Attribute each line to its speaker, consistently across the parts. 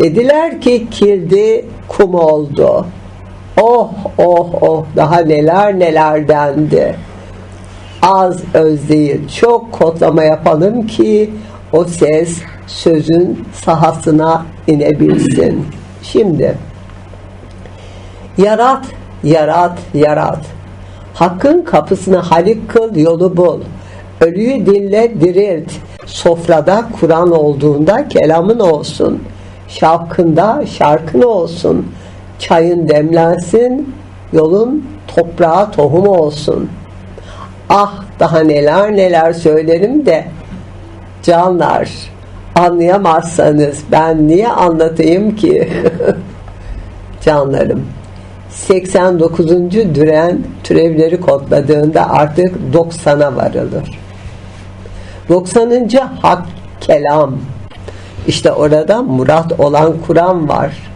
Speaker 1: Dediler ki kildi kum oldu. Oh oh oh daha neler neler dendi. Az öz çok kodlama yapalım ki o ses sözün sahasına inebilsin. Şimdi yarat yarat yarat. Hakkın kapısını halik kıl yolu bul. Ölüyü dinle dirilt. Sofrada Kur'an olduğunda kelamın olsun. Şavkında şarkın olsun. Çayın demlensin. Yolun toprağa tohumu olsun. Ah daha neler neler söylerim de canlar anlayamazsanız ben niye anlatayım ki canlarım 89. düren türevleri kodladığında artık 90'a varılır 90. hak kelam işte orada murat olan Kur'an var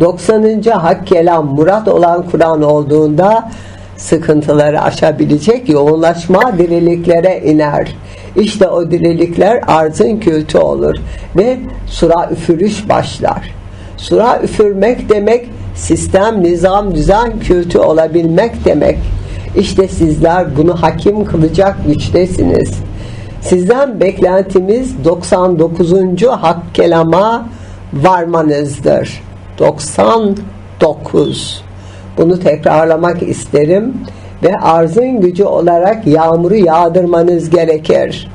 Speaker 1: 90. hak kelam murat olan Kur'an olduğunda sıkıntıları aşabilecek yoğunlaşma diriliklere iner. İşte o dirilikler arzın kültü olur ve sura üfürüş başlar. Sura üfürmek demek sistem, nizam, düzen kültü olabilmek demek. İşte sizler bunu hakim kılacak güçtesiniz. Sizden beklentimiz 99. hak kelama varmanızdır. 99 bunu tekrarlamak isterim ve arzın gücü olarak yağmuru yağdırmanız gerekir.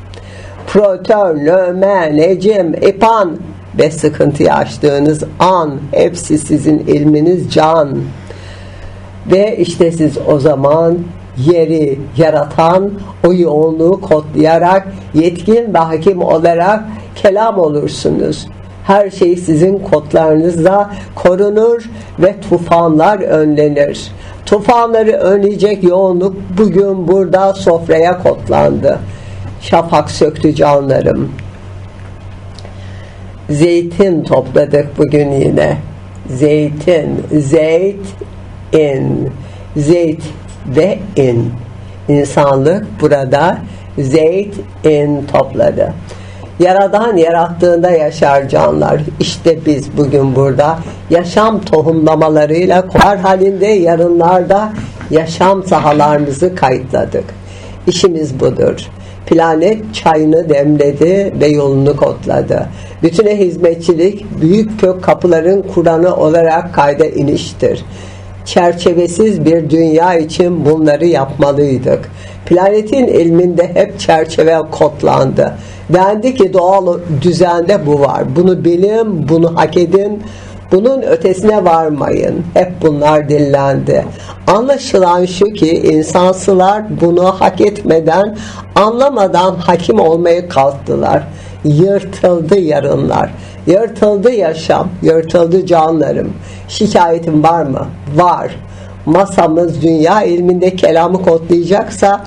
Speaker 1: Proton, nöme, necim, ipan ve sıkıntıyı açtığınız an hepsi sizin ilminiz can. Ve işte siz o zaman yeri yaratan o yoğunluğu kodlayarak yetkin ve hakim olarak kelam olursunuz her şey sizin kodlarınızla korunur ve tufanlar önlenir. Tufanları önleyecek yoğunluk bugün burada sofraya kodlandı. Şafak söktü canlarım. Zeytin topladık bugün yine. Zeytin, zeyt, in, zeyt ve in. İnsanlık burada zeyt, in topladı. Yaradan yarattığında yaşar canlar. İşte biz bugün burada yaşam tohumlamalarıyla kar halinde yarınlarda yaşam sahalarımızı kayıtladık. İşimiz budur. Planet çayını demledi ve yolunu kodladı. Bütüne hizmetçilik büyük kök kapıların Kur'an'ı olarak kayda iniştir. Çerçevesiz bir dünya için bunları yapmalıydık. Planetin ilminde hep çerçeve kodlandı. Dendi ki doğal düzende bu var. Bunu bilin, bunu hak edin. Bunun ötesine varmayın. Hep bunlar dillendi. Anlaşılan şu ki insansılar bunu hak etmeden, anlamadan hakim olmaya kalktılar. Yırtıldı yarınlar. Yırtıldı yaşam, yırtıldı canlarım. Şikayetim var mı? Var. Masamız dünya ilminde kelamı kodlayacaksa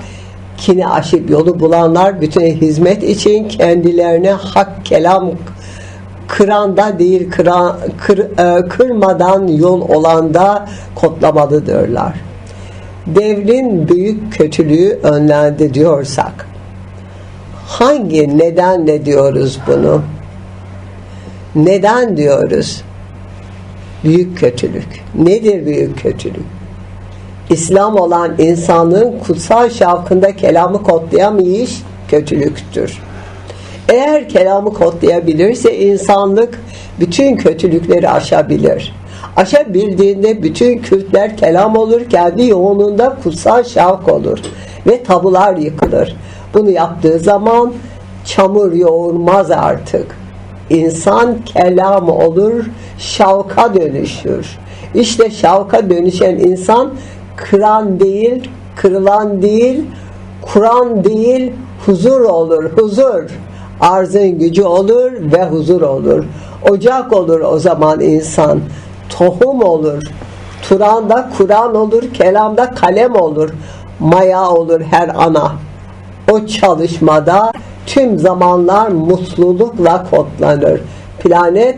Speaker 1: kini aşıp yolu bulanlar bütün hizmet için kendilerine hak kelam kıranda değil kıra, kır, e, kırmadan yol olanda kodlamalıdırlar. Devrin büyük kötülüğü önlendi diyorsak hangi nedenle diyoruz bunu? Neden diyoruz? Büyük kötülük. Nedir büyük kötülük? İslam olan insanın kutsal şavkında kelamı kodlayamayış kötülüktür. Eğer kelamı kodlayabilirse insanlık bütün kötülükleri aşabilir. Aşabildiğinde bütün kültler kelam olur, kendi yoğunluğunda kutsal şavk olur ve tabular yıkılır. Bunu yaptığı zaman çamur yoğurmaz artık. İnsan kelam olur, şavka dönüşür. İşte şavka dönüşen insan kıran değil, kırılan değil, Kur'an değil, huzur olur, huzur. Arzın gücü olur ve huzur olur. Ocak olur o zaman insan. Tohum olur. Turan'da Kur'an olur, kelamda kalem olur. Maya olur her ana. O çalışmada tüm zamanlar mutlulukla kodlanır. Planet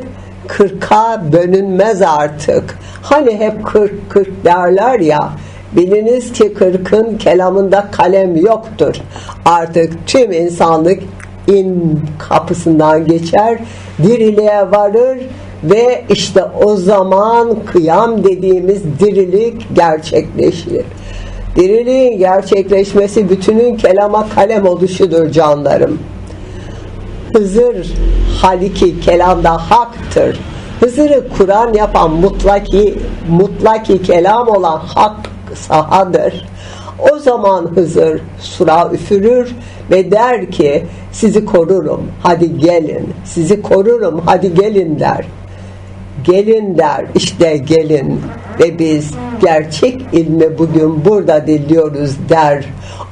Speaker 1: kırka bölünmez artık. Hani hep kırk kırk derler ya. Biliniz ki kırkın kelamında kalem yoktur. Artık tüm insanlık Rahim kapısından geçer, diriliğe varır ve işte o zaman kıyam dediğimiz dirilik gerçekleşir. Diriliğin gerçekleşmesi bütünün kelama kalem oluşudur canlarım. Hızır Haliki kelamda haktır. Hızır'ı Kur'an yapan mutlaki mutlaki kelam olan hak sahadır. O zaman Hızır sura üfürür ve der ki sizi korurum hadi gelin sizi korurum hadi gelin der. Gelin der işte gelin ve biz gerçek ilmi bugün burada diliyoruz der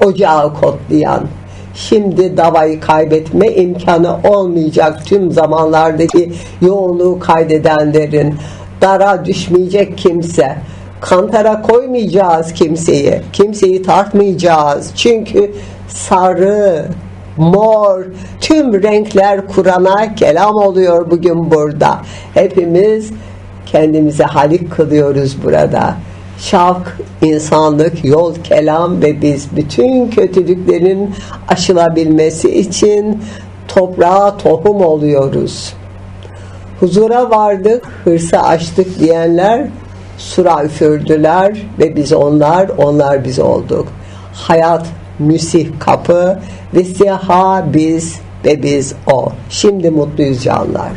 Speaker 1: ocağı kodlayan. Şimdi davayı kaybetme imkanı olmayacak tüm zamanlardaki yoğunluğu kaydedenlerin dara düşmeyecek kimse. Kantara koymayacağız kimseyi. Kimseyi tartmayacağız. Çünkü sarı, mor, tüm renkler Kur'an'a kelam oluyor bugün burada. Hepimiz kendimize halik kılıyoruz burada. Şavk, insanlık, yol, kelam ve biz bütün kötülüklerin aşılabilmesi için toprağa tohum oluyoruz. Huzura vardık, hırsı açtık diyenler sura üfürdüler ve biz onlar, onlar biz olduk. Hayat müsih kapı ve siha biz ve biz o. Şimdi mutluyuz canlar.